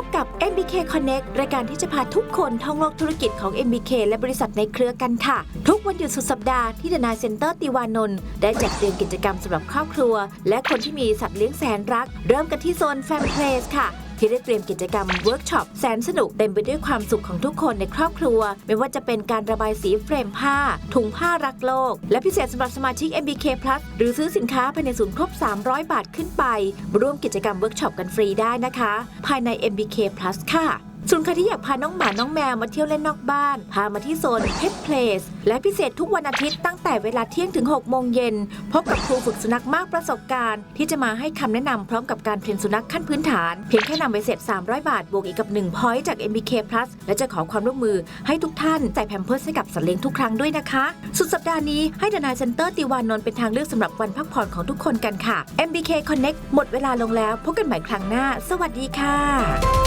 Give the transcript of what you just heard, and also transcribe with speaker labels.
Speaker 1: บกับ MBK Connect รายการที่จะพาทุกคนท่องโลกธุรกิจของ MBK และบริษัทในเครือกันค่ะ ทุกวันหยุดสุดสัปดาห์ที่ดนาเซ็นเตอร์ติวานนท์ได้จัดเตรียมกิจกรรมสำหรับครอบครัว และคนที่มีสัตว์เลี้ยงแสนรัก เริ่มกันที่โซน Fam Place ค่ะ ที่ได้เตรียมกิจกรรมเวิร์กช็อปแสนสนุกเต็มไปด้วยความสุขของทุกคนในครอบครัว ไม่ว่าจะเป็นการระบายสีเฟรมผ้า ถุงผ้ารักโลก และพิเศษสำหรับสมาชิก MBK Plus หรือซื้อสินค้าภายในศูนย์ครบ 300 บาทขึ้นไป ร่วมกิจกรรมเวิร์กช็อปกันฟรีได้นะคะ ภายใน MBK Plus ค่ะ ส่วนใครที่อยากพาน้องหมา น้องแมวมาเที่ยวเล่นนอกบ้าน พามาที่โซน Pet Place และพิเศษทุกวันอาทิตย์ตั้งแต่เวลาเที่ยงถึง 6 โมงเย็น พบกับครูฝึกสุนัขมากประสบการณ์ ที่จะมาให้คำแนะนำพร้อมกับการเทรนสุนัขขั้นพื้นฐาน เพียงแค่นำไปเสร็จ 300 บาท บวกอีกกับ 1 พอยต์จาก MBK Plus และจะขอความร่วมมือให้ทุกท่านใส่แพมเพิร์สให้กับสัตว์เลี้ยงทุกครั้งด้วยนะคะ สุดสัปดาห์นี้ให้ดนายเซ็นเตอร์ติวานนท์เป็นทางเลือกสำหรับวันพักผ่อนของทุกคนกันค่ะ MBK Connect หมดเวลาลงแล้วพบกันใหม่ครั้งหน้า สวัสดีค่ะ